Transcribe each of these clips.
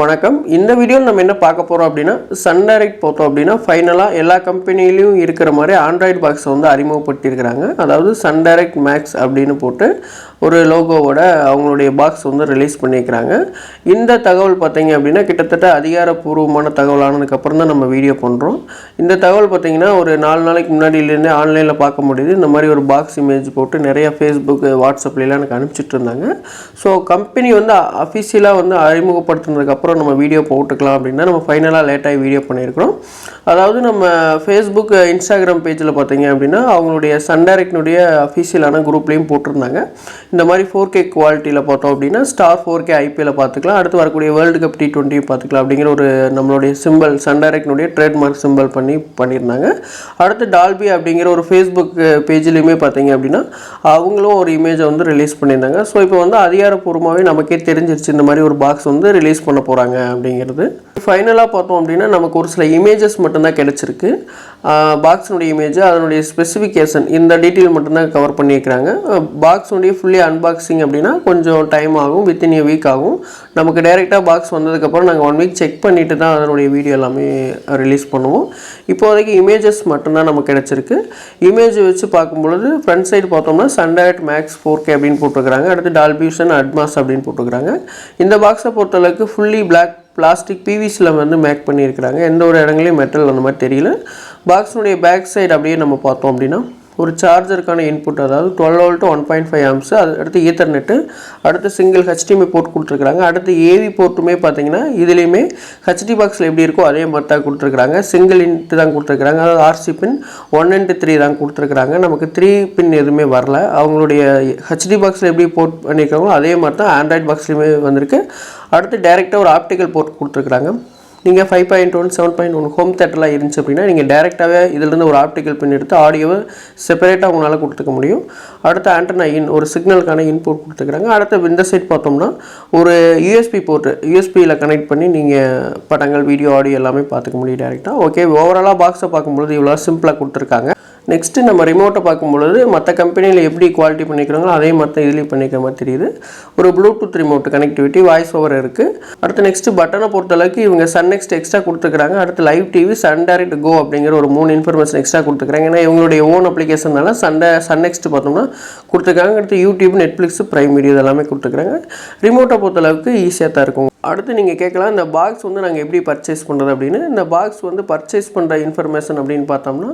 வணக்கம். இந்த வீடியோவில் நம்ம என்ன பார்க்க போகிறோம் அப்படின்னா சன் டைரக்ட் பார்த்தோம் அப்படின்னா ஃபைனலாக எல்லா கம்பெனிலையும் இருக்கிற மாதிரி ஆண்ட்ராய்டு பாக்ஸை வந்து அறிமுகப்படுத்தியிருக்கிறாங்க. அதாவது சன் டைரக்ட் மேக்ஸ் அப்படின்னு போட்டு ஒரு லோகோவோட அவங்களுடைய பாக்ஸ் வந்து ரிலீஸ் பண்ணியிருக்கிறாங்க. இந்த தகவல் பார்த்தீங்க அப்படின்னா கிட்டத்தட்ட அதிகாரப்பூர்வமான தகவல் ஆனதுக்கப்புறம் தான் நம்ம வீடியோ பண்ணுறோம் இந்த தகவல் பார்த்தீங்கன்னா ஒரு நாலு நாளைக்கு முன்னாடியிலேருந்தே ஆன்லைனில் பார்க்க முடியுது. இந்த மாதிரி ஒரு பாக்ஸ் இமேஜ் போட்டு நிறைய ஃபேஸ்புக் வாட்ஸ்அப்லாம் எனக்கு அனுப்பிச்சிட்டு இருந்தாங்க. ஸோ கம்பெனி வந்து அஃபிஷியலாக வந்து அறிமுகப்படுத்தினதுக்கப்புறம் நம்ம வீடியோ போட்டுக்கலாம் அப்படின்னா நம்ம ஃபைனலாக லேட்டாகி வீடியோ பண்ணியிருக்கிறோம். அதாவது நம்ம ஃபேஸ்புக் இன்ஸ்டாகிராம் பேஜில் பார்த்தீங்க அப்படின்னா அவங்களுடைய சன் டைரக்ட்னுடைய அஃபிஷியலான குரூப்லேயும் போட்டிருந்தாங்க. இந்த மாதிரி ஃபோர் கே குவாலிட்டியில் பார்த்தோம் அப்படின்னா ஸ்டார் ஃபோர் கே ஐபிஎல் பார்த்துக்கலாம். அடுத்து வரக்கூடிய வேர்ல்டு கப் டி டுவெண்ட்டி பார்த்துக்கலாம் அப்படிங்கிற ஒரு நம்மளுடைய சிம்பிள் சன் டைரக்ட்னுடைய ட்ரேட்மார்க் சிம்பிள் பண்ணி பண்ணியிருந்தாங்க. அடுத்து டால்பி அப்படிங்கிற ஒரு ஃபேஸ்புக் பேஜ்லேயுமே பார்த்தீங்க அப்படின்னா அவங்களும் ஒரு இமேஜை வந்து ரிலீஸ் பண்ணியிருந்தாங்க. ஸோ இப்போ வந்து அதிகாரப்பூர்வமாகவே நமக்கே தெரிஞ்சிருச்சு இந்த மாதிரி ஒரு பாக்ஸ் வந்து ரிலீஸ் பண்ண போகிறாங்க அப்படிங்கிறது. ஃபைனலாக பார்த்தோம் அப்படின்னா நமக்கு ஒரு சில இமேஜஸ் மட்டும் மட்டும்தான் கிடச்சிருக்கு. பாக்ஸினுடைய இமேஜ் அதனுடைய ஸ்பெசிஃபிகேஷன் இந்த டீட்டெயில் மட்டும்தான் கவர் பண்ணியிருக்கிறாங்க. பாக்ஸுடைய ஃபுல்லி அன்பாக்சிங் அப்படின்னா கொஞ்சம் டைம் ஆகும் வித்தின் ஏ வீக் ஆகும். நமக்கு டைரெக்டாக பாக்ஸ் வந்ததுக்கப்புறம் நாங்கள் ஒன் வீக் செக் பண்ணிவிட்டு தான் அதனுடைய வீடியோ எல்லாமே ரிலீஸ் பண்ணுவோம். இப்போதைக்கு இமேஜஸ் மட்டும்தான் நமக்கு கிடச்சிருக்கு. இமேஜ் வச்சு பார்க்கும்பொழுது ஃப்ரண்ட் சைடு பார்த்தோம்னா சன்டைரக்ட் மேக்ஸ் ஃபோர் கே அப்படின்னு போட்டிருக்கிறாங்க. அடுத்து டால்பியூஷன் அட்மாஸ் அப்படின்னு போட்டிருக்கிறாங்க. இந்த பாக்ஸை பொறுத்தளவுக்கு ஃபுல்லி பிளாக் பிளாஸ்டிக் பிவிசியில் வந்து மேக் பண்ணியிருக்கிறாங்க. எந்த ஒரு இடங்களையும் மெட்டல் அந்த மாதிரி தெரியல. பாக்ஸினுடைய பேக் சைடு அப்படியே நம்ம பார்த்தோம் அப்படின்னா ஒரு சார்ஜருக்கான இன்புட் அதாவது twelve volt one point five amps அது அடுத்து ஈத்தர்நெட்டு அடுத்து சிங்கிள் ஹெச்டிஎம்ஐ போர்ட் கொடுத்துருக்குறாங்க. அடுத்து ஏவி போர்ட்டுமே பார்த்தீங்கன்னா இதுலேயுமே ஹெச்டி பாக்ஸில் எப்படி இருக்கோ அதே மாதிரி தான் கொடுத்துருக்குறாங்க. சிங்கிள் இன்ட்டு தான் கொடுத்துருக்குறாங்க. அதாவது RC pin one into three தான் கொடுத்துருக்குறாங்க. நமக்கு த்ரீ பின் எதுவுமே வரல. அவங்களுடைய ஹெச்டி பாக்ஸில் எப்படி போர்ட் பண்ணியிருக்காங்களோ அதே மாதிரி தான் ஆண்ட்ராய்ட் பாக்ஸ்லையுமே வந்திருக்கு. அடுத்து டேரெக்டாக ஒரு ஆப்டிக்கல் போர்ட் கொடுத்துருக்குறாங்க. நீங்கள் five point one seven point one home தேட்டர்லாம் இருந்துச்சு அப்படின்னா நீங்கள் டேரெக்டாகவே இதிலிருந்து ஒரு ஆப்டிக்கல் பின் எடுத்து ஆடியோவை செப்பரேட்டாக உங்களால் கொடுத்துக்க முடியும். அடுத்து ஆண்டனா இன் ஒரு சிக்னலுக்கான இன்புட் கொடுத்துக்கிறாங்க. அடுத்து இந்த சைட் பார்த்தோம்னா ஒரு யூஎஸ்பி போர்ட்டு யூஎஸ்பியில் கனெக்ட் பண்ணி நீங்கள் படங்கள் வீடியோ ஆடியோ எல்லாமே பார்த்துக்க முடியும் டேரெக்டாக ஓகே ஓவராலாக பாக்ஸை பார்க்கும்பொழுது இவ்வளோ சிம்பிளாக கொடுத்துருக்காங்க. நெக்ஸ்ட்டு நம்ம ரிமோட்டை பார்க்கும் பொழுது மற்ற கம்பெனியில் எப்படி குவாலிட்டி பண்ணிக்கிறாங்களோ அதே மாதிரி தான் இதுலேயும் பண்ணிக்கிற மாதிரி தெரியுது. ஒரு Bluetooth remote connectivity voice over இருக்குது அடுத்து நெக்ஸ்ட்டு பட்டனை பொறுத்தளவுக்கு இவங்க சன் நெக்ஸ்ட் எக்ஸ்ட்ரா கொடுத்துருக்காங்க அடுத்து live TV Sun direct go அப்படிங்கிற ஒரு மூணு இன்ஃபர்மேஷன் எக்ஸ்ட்ரா கொடுத்துருக்காங்க ஏன்னா இவங்களுடைய ஓன் அப்ளிகேஷனால சண்டை சன் நெக்ஸ்ட் பார்த்தோம்னா கொடுத்துருக்காங்க அடுத்து யூடியூப் நெட்ஃப்ளிக்ஸ் ப்ரைம் வீடியோ இதெல்லாமே கொடுத்துருக்காங்க ரிமோட்டை பொறுத்தளவுக்கு ஈஸியாக தான் இருக்கும். அடுத்து நீங்கள் கேட்கலாம் இந்த பாக்ஸ் வந்து நாங்கள் எப்படி பர்ச்சேஸ் பண்ணுறது அப்படின்னு. இந்த பாக்ஸ் வந்து பர்ச்சேஸ் பண்ணுற இன்ஃபர்மேஷன் அப்படின்னு பார்த்தோம்னா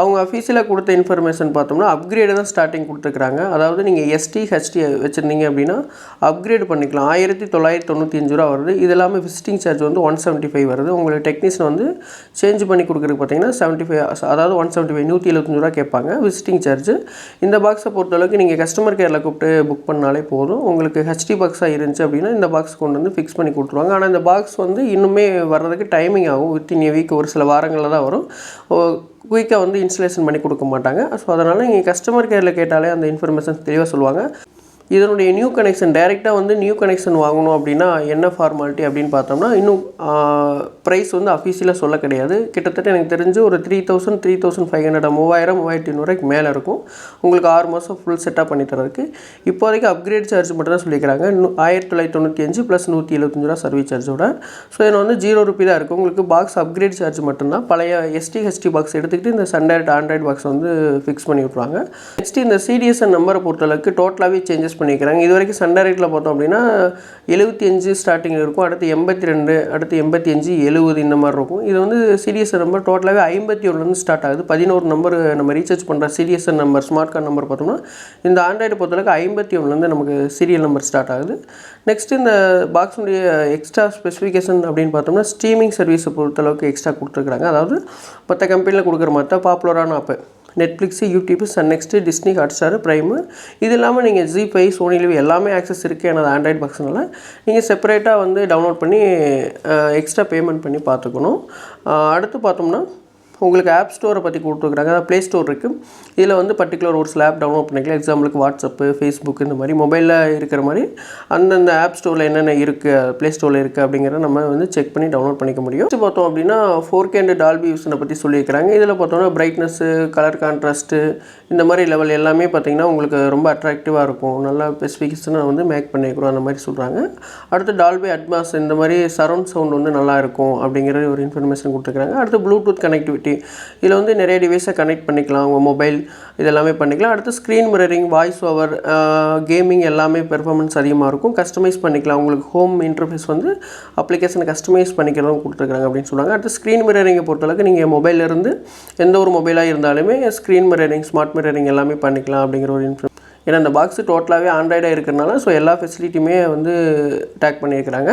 அவங்க அஃபீஷியலாக கொடுத்த இன்ஃபர்மேஷன் பார்த்தோம்னா அப்கிரேடு தான் ஸ்டார்டிங் கொடுத்துருக்காங்க அதாவது நீங்கள் எஸ்டி ஹெச்டி வச்சுருந்தீங்க அப்படின்னா அப்கிரேட் பண்ணிக்கலாம். ஆயிரத்தி தொள்ளாயிரத்தி தொண்ணூற்றி அஞ்சு ரூபா வருது. இது இல்லாமல் விசிட்டிங் சார்ஜ் வந்து ஒன் செவன்ட்டி ஃபைவ் வருது. உங்களுக்கு டெக்னீஷியன் வந்து சேஞ்ச் பண்ணி கொடுக்குறதுக்கு பார்த்தீங்கன்னா செவன்ட்டி ஃபைவ் அதாவது ஒன் செவன்ட்டி ஃபைவ் நூற்றி எழுபத்தஞ்சு ரூபா கேட்பாங்க விசிட்டிங் சார்ஜ் இந்த பாக்ஸை பொறுத்தளவுக்கு நீங்கள் கஸ்டமர் கேரில் கூப்பிட்டு புக் பண்ணாலே போதும். உங்களுக்கு ஹெச்டி பாக்ஸாக இருந்துச்சு அப்படின்னா இந்த பாக்ஸ் கொண்டு வந்து ஃபிக்ஸ் பண்ணி கொடுத்துருவாங்க. ஆனால் இந்த பாக்ஸ் வந்து இன்னுமே வர்றதுக்கு டைமிங் ஆகும். வித்தின் ஏ வீக் ஒரு சில வாரங்களில் தான் வரும். குயிக்காக வந்து இன்ஸ்டலேஷன் பண்ணி கொடுக்க மாட்டாங்க. ஸோ அதனால் நீங்கள் கஸ்டமர் கேரில் கேட்டாலே அந்த இன்ஃபர்மேஷன் தெளிவாக சொல்லுவாங்க. இதனுடைய நியூ கனெக்ஷன் டைரெக்டாக வந்து நியூ கனெக்ஷன் வாங்கணும் அப்படின்னா என்ன ஃபார்மாலிட்டி அப்படின்னு பார்த்தோம்னா இன்னும் ப்ரைஸ் வந்து அஃபீஷியலாக சொல்ல கிடையாது. கிட்டத்தட்ட எனக்கு தெரிஞ்சு ஒரு three thousand three thousand five hundred மூவாயிரம் மூவாயிரத்தி ஐநூறுக்கு மேலே இருக்கும். உங்களுக்கு ஆறு மாதம் ஃபுல் செட்டாக பண்ணி தரதுக்கு இப்போதைக்கு அப்கிரேட் சார்ஜ் மட்டும் தான் சொல்லிக்கிறாங்க. இன்னும் ஆயிரத்தி தொள்ளாயிரத்தி தொண்ணூற்றி அஞ்சு ப்ளஸ் நூற்றி எழுபத்தஞ்சு ரூபா சர்வீஸ் சார்ஜோட ஸோ இதில் வந்து ஜீரோ ருபி தான் இருக்குது உங்களுக்கு பாக்ஸ் அப்கிரேட் சார்ஜ் மட்டும்தான். பழைய எஸ்டி ஹெச்டி பாக்ஸ் எடுத்துக்கிட்டு இந்த சண்டை ஆண்ட்ராய்டு பாக்ஸ் வந்து ஃபிக்ஸ் பண்ணி விட்ருவாங்க நெக்ஸ்ட் இந்த சிடிஎஸ்என் நம்பரை பொறுத்தளவுக்கு டோட்டலாகவே சேஞ்சஸ் பண்ணிக்கிறாங்க. இது வரைக்கும் சண்டை ரேட்டில் பார்த்தோம் அப்படின்னா எழுபத்தி அஞ்சு ஸ்டார்டிங்கில் இருக்கும். அடுத்து எண்பத்தி ரெண்டு அடுத்து எண்பத்தி அஞ்சு எழுபது இந்த மாதிரி இருக்கும். இது வந்து சிடிஎஸ்என் நம்பர் டோட்டலாகவே ஐம்பத்தி ஒன்றுலேருந்து ஸ்டார்ட் ஆகுது. பதினோரு நம்பர் நம்ம ரீசார்ஜ் பண்ணுற CDSN number smart card number பார்த்தோம்னா இந்த ஆண்ட்ராய்டு பொறுத்தளவுக்கு ஐம்பத்தி ஒன்றுலேருந்து நமக்கு சீரியல் நம்பர் ஸ்டார்ட் ஆகுது. நெக்ஸ்ட் இந்த பாக்ஸுடைய எக்ஸ்ட்ரா ஸ்பெசிஃபிகேஷன் அப்படின்னு பார்த்தோம்னா ஸ்ட்ரீமிங் சர்வீஸை பொறுத்தளவுக்கு எக்ஸ்ட்ரா கொடுத்துருக்குறாங்க. அதாவது மற்ற கம்பெனியில் கொடுக்குற மாதிரி தான் பாப்புலரான app Netflix YouTube Sun next Disney Hotstar Prime இது இல்லாமல் நீங்கள் ஜி ஃபை சோனி லிவ் எல்லாமே ஆக்சஸ் இருக்குது எனது ஆண்ட்ராய்டு பாக்ஸ்னால நீங்கள் செப்பரேட்டாக வந்து டவுன்லோட் பண்ணி எக்ஸ்ட்ரா பேமெண்ட் பண்ணி பார்த்துக்கணும். அடுத்து பார்த்தோம்னா உங்களுக்கு ஆப் ஸ்டோரை பற்றி கொடுத்துருக்குறாங்க. அதாவது ப்ளே ஸ்டோர் இருக்குது இதில் வந்து பர்டிகுலர் ஒரு சில ஆப் டவுன்லோட் பண்ணிக்கலாம். எக்ஸாம்பிளுக்கு வாட்ஸ்அப்பு ஃபேஸ்புக் இந்த மாதிரி மொபைலில் இருக்கிற மாதிரி அந்தந்த ஆப் ஸ்டோரில் என்னென்ன இருக்குது ப்ளே ஸ்டோரில் இருக்குது அப்படிங்கிறத நம்ம வந்து செக் பண்ணி டவுன்லோட் பண்ணிக்க முடியும். Next பார்த்தோம் அப்படின்னா ஃபோர் கே அண்ட் டால்பி யூஸனை பற்றி சொல்லியிருக்கிறாங்க. இதில் பார்த்தோம்னா பிரைட்னஸ்ஸு கலர் கான்ட்ராஸ்ட்டு இந்த மாதிரி லெவல் எல்லாமே பார்த்தீங்கன்னா உங்களுக்கு ரொம்ப அட்ராக்டிவாக இருக்கும். நல்லா ஸ்பெசிஃபிகேஷனை வந்து மேக் பண்ணிக்கிறோம். அந்த மாதிரி சொல்கிறாங்க அடுத்து டால்பி அட்மாஸ் இந்த மாதிரி சரௌண்ட் சவுண்ட் வந்து நல்லா இருக்கும் அப்படிங்கிற ஒரு இன்ஃபர்மேஷன் கொடுத்துருக்காங்க. அடுத்து ப்ளூடூத் கனெக்டிவிட்டி இதில் வந்து நிறைய டிவைஸை கனெக்ட் பண்ணிக்கலாம் உங்கள் மொபைல் இதெல்லாமே பண்ணிக்கலாம். அடுத்து screen mirroring voice over gaming எல்லாமே பெர்ஃபார்மன்ஸ் அதிகமாக இருக்கும். கஸ்டமைஸ் பண்ணிக்கலாம். உங்களுக்கு ஹோம் இன்டர்ஃபேஸ் வந்து அப்ளிகேஷனை கஸ்டமைஸ் பண்ணிக்கிறதும் கொடுத்துருக்காங்க அப்படின்னு சொல்லுவாங்க அடுத்து ஸ்க்ரீன் மிரரிங்கை பொறுத்தளவுக்கு நீங்கள் மொபைல்ல இருந்து எந்த ஒரு மொபைலாக இருந்தாலுமே ஸ்க்ரீன் மிரரிங் ஸ்மார்ட் மிரரிங் எல்லாமே பண்ணிக்கலாம் அப்படிங்கிற ஒரு இன்ஃபர் ஏன்னா இந்த பாக்ஸு டோட்டலாகவே ஆண்ட்ராய்டாக இருக்கிறனால ஸோ எல்லா ஃபெசிலிட்டியுமே வந்து டேக் பண்ணியிருக்கிறாங்க.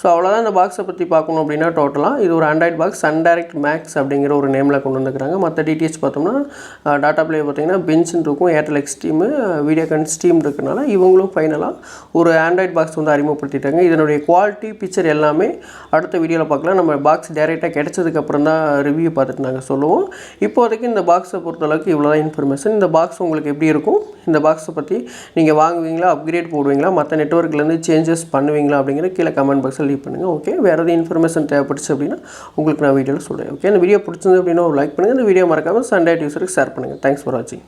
ஸோ அவ்வளோதான் இந்த பாக்ஸை பற்றி பார்க்கணும் அப்படின்னா டோட்டலாக இது ஒரு Android box Sun direct max அப்படிங்கிற ஒரு நேமில் கொண்டு வந்துருக்காங்க மற்ற டீடெயில்ஸ் பார்த்தோம்னா டாட்டா ப்ளே பார்த்தீங்கன்னா பென்ஷன் இருக்கும் ஏர்டெல் எக்ஸ்ட்ரீமு வீடியோகான் ஸ்டீம் இருக்கிறனால இவங்களும் ஃபைனலாக ஒரு ஆண்ட்ராய்ட் பாக்ஸ் வந்து அறிமுகப்படுத்திட்டாங்க இதனுடைய குவாலிட்டி பிக்சர் எல்லாமே அடுத்த வீடியோவில் பார்க்கலாம். நம்ம பாக்ஸ் டேரெக்டாக கிடச்சதுக்கப்புறம் தான் ரிவ்யூ பார்த்துட்டு நாங்கள் சொல்லுவோம். இப்போதைக்கு இந்த பாக்ஸை பொறுத்தளவுக்கு இவ்வளோ தான் இன்ஃபர்மேஷன் இந்த பாக்ஸ் உங்களுக்கு எப்படி இருக்கும்? இந்த பாக்ஸ் பற்றி நீங்கள் வாங்குவீங்களா அப்கிரேட் போடுவீங்களா மற்ற நெட்ஒர்க்லேருந்து சேஞ்சஸ் பண்ணுவீங்களா அப்படிங்கிற கீழே கமெண்ட் பாக்ஸில் லீவ் பண்ணுங்கள் ஓகே வேறு எதாவது இன்ஃபர்மேஷன் தேவைப்பட்டுச்சு அப்படின்னா உங்களுக்கு நான் வீடியோவில் சொல்கிறேன் ஓகே இந்த வீடியோ பிடிச்சிருந்து அப்படின்னா ஒரு லைக் பண்ணுங்கள் இந்த வீடியோ மறக்காமல் சண்டே யூஸருக்கு ஷேர் பண்ணுங்கள் தேங்க்ஸ் ஃபார் வாட்சிங்